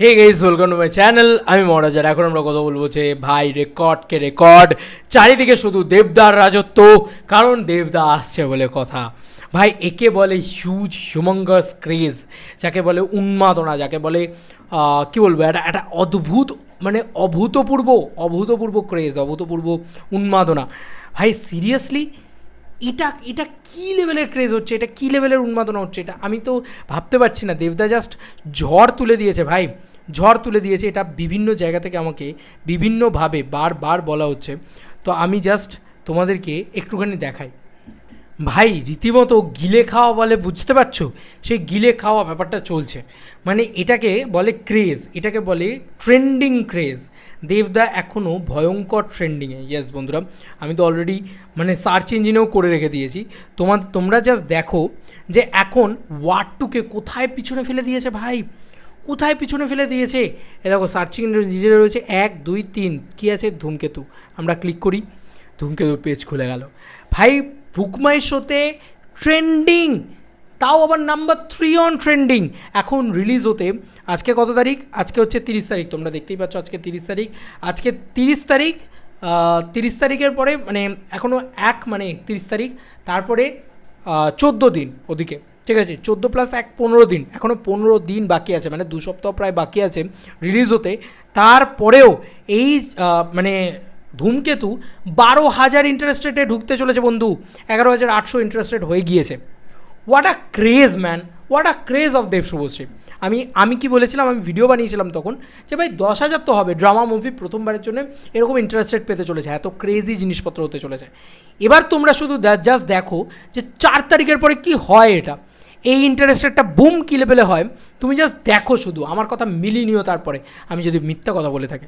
Hey guys welcome to my channel আমি মহারাজার এখন আমরা কথা বলব যে ভাই রেকর্ডকে রেকর্ড চারিদিকে শুধু দেবদার রাজত্ব, কারণ দেবদা আসছে বলে কথা। ভাই, একে বলে হিউজ হিউমঙ্গাস ক্রেজ যাকে বলে উন্মাদনা, যাকে বলে কি বলব, একটা একটা অদ্ভুত মানে অভূতপূর্ব অভূতপূর্ব ক্রেজ অভূতপূর্ব উন্মাদনা। ভাই সিরিয়াসলি এটা এটা কী লেভেলের ক্রেজ হচ্ছে? এটা কী লেভেলের উন্মাদনা হচ্ছে এটা? আমি তো ভাবতে পারছি না। দেবদা জাস্ট ঝড় তুলে দিয়েছে ভাই। ঝড় তুলে দিয়েছে। এটা বিভিন্ন জায়গা থেকে আমাকে বিভিন্নভাবে বারবার বলা হচ্ছে। তো আমি জাস্ট তোমাদেরকে একটুখানি দেখাই। ভাই, রীতিমতো গিলে খাওয়া বলে বুঝতে পারছ? সেই গিলে খাওয়া ব্যাপারটা চলছে। মানে এটাকে বলে ক্রেজ এটাকে বলে ট্রেন্ডিং ক্রেজ দেবদা এখনও ভয়ঙ্কর ট্রেন্ডিংয়ে ইয়েস বন্ধুরা, আমি তো অলরেডি মানে সার্চ ইঞ্জিনেও করে রেখে দিয়েছি। তোমার, তোমরা জাস্ট দেখো যে এখন ওয়ার্ড টুকে কোথায় পিছনে ফেলে দিয়েছে ভাই? কোথায় পিছনে ফেলে দিয়েছে? এ দেখো সার্চিং নিজের রয়েছে এক, দুই, তিন। কী আছে? ধূমকেতু। আমরা ক্লিক করি। ধূমকেতুর পেজ খুলে গেল। ভাই বুকমাই শোতে ট্রেন্ডিং, তাও আবার নাম্বার থ্রি অন ট্রেন্ডিং এখন রিলিজ হতে আজকে কত তারিখ? আজকে হচ্ছে তিরিশ তারিখ, তোমরা দেখতেই পাচ্ছ আজকে তিরিশ তারিখ। আজকে তিরিশ তারিখ তিরিশ তারিখের পরে মানে এখনও এক মানে তিরিশ তারিখ, তারপরে চোদ্দ দিন ওদিকে, ঠিক আছে? চোদ্দ প্লাস এক, পনেরো দিন এখনও পনেরো দিন বাকি আছে মানে দু সপ্তাহ প্রায় বাকি আছে রিলিজ হতে। তারপরেও এই মানে ধূমকেতু বারো হাজার ইন্টারেস্ট রেটে ঢুকতে চলেছে বন্ধু। এগারো হাজার আটশো ইন্টারেস্ট রেট হয়ে গিয়েছে। What a craze man what a craze of Dev Subhashree আমি আমি কি বলেছিলাম? আমি ভিডিও বানিয়েছিলাম তখন যে, ভাই, দশ হাজার তো হবে। ড্রামা মুভি প্রথমবারের জন্য এরকম ইন্টারেস্ট রেট পেতে চলেছে। এত ক্রেজি জিনিসপত্র হতে চলেছে। এবার তোমরা শুধু জাস্ট দেখো যে, চার তারিখের পরে কি হয় এটা। এই ইন্টারেস্ট রেটটা বুম কী লেভেলে হয়, তুমি জাস্ট দেখো শুধু, আমার কথা মিলিয়ে নিও তারপরে, আমি যদি মিথ্যা কথা বলে থাকি।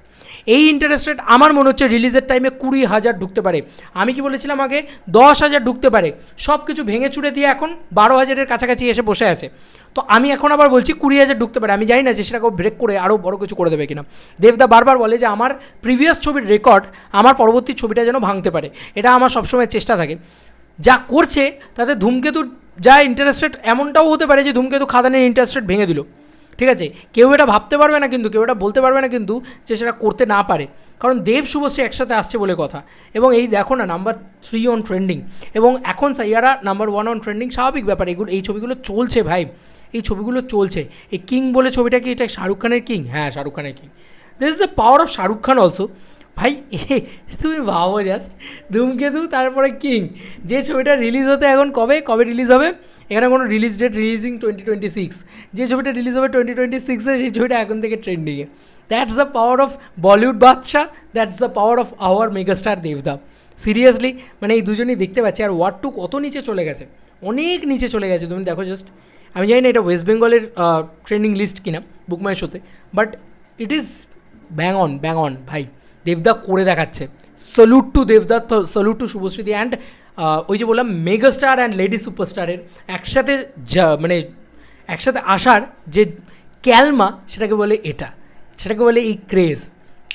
এই ইন্টারেস্ট রেট আমার মনে হচ্ছে রিলিজের টাইমে কুড়ি হাজার ঢুকতে পারে। আমি কি বলেছিলাম আগে? দশ হাজার ঢুকতে পারে। সব কিছু ভেঙে চুড়ে দিয়ে এখন বারো হাজারের কাছাকাছি এসে বসে আছে। তো আমি এখন আবার বলছি কুড়ি হাজার ঢুকতে পারে। আমি জানি না যে সেটাকে ব্রেক করে আরও বড় কিছু করে দেবে কিনা। দেবদা বারবার বলে যে আমার প্রিভিয়াস ছবির রেকর্ড আমার পরবর্তী ছবিটা যেন ভাঙতে পারে। এটা আমার সবসময় চেষ্টা থাকে। যা করছে, তাতে ধূমকেতুর যা ইন্টারেস্ট রেট এমনটাও হতে পারে যে ধূমকেতু খাদানের ইন্টারেস্ট রেট ভেঙে দিল। ঠিক আছে? কেউ এটা ভাবতে পারবে না কিন্তু, কেউ এটা বলতে পারবে না কিন্তু যে সেটা করতে না পারে। কারণ দেব শুভশ্রী একসাথে আসছে বলে কথা। এবং এই দেখো না নাম্বার থ্রি অন ট্রেন্ডিং এবং এখন Saiyaara number one on trending স্বাভাবিক ব্যাপার। এগুলো, এই ছবিগুলো চলছে ভাই। এই ছবিগুলো চলছে। এই কিং বলে ছবিটা কি এটা শাহরুখ খানের কিং হ্যাঁ শাহরুখ খানের king this is the power of Shahrukh Khan also ভাই তুমি ভাবো জাস্ট ধূমকেতু, তারপরে কিং। যে ছবিটা রিলিজ হতে এখন কবে? কবে রিলিজ হবে? এখানে কোনো release date releasing twenty twenty six যে ছবিটা রিলিজ হবে টোয়েন্টি টোয়েন্টি সিক্সে সেই ছবিটা এখন থেকে ট্রেন্ডিংয়ে that's the power of Bollywood Badshah that's the power of our megastar দেবদা সিরিয়াসলি মানে এই দুজনেই দেখতে পাচ্ছি, আর ওয়ার্ড টু কত নিচে চলে গেছে? অনেক নিচে চলে গেছে, তুমি দেখো জাস্ট আমি জানি না এটা ওয়েস্ট বেঙ্গলের ট্রেন্ডিং লিস্ট কিনা বুকমাই শোতে but it is bang on bang on ভাই। দেবদা করে দেখাচ্ছে। সলুট টু দেবদা সলুট টু শুভশ্রীদি অ্যান্ড ওই যে বললাম মেগাস্টার অ্যান্ড লেডি সুপারস্টারের একসাথে মানে একসাথে আসার যে ক্যালমা, সেটাকে বলে এটা। সেটাকে বলে এই ক্রেজ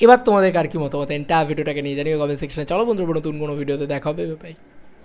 এবার তোমাদের আর কি মতামত এন্টা ভিডিওটাকে নিয়ে জানিও কমেন্ট সেকশনে চলো বন্ধুরা, নতুন কোনো ভিডিওতে দেখাবে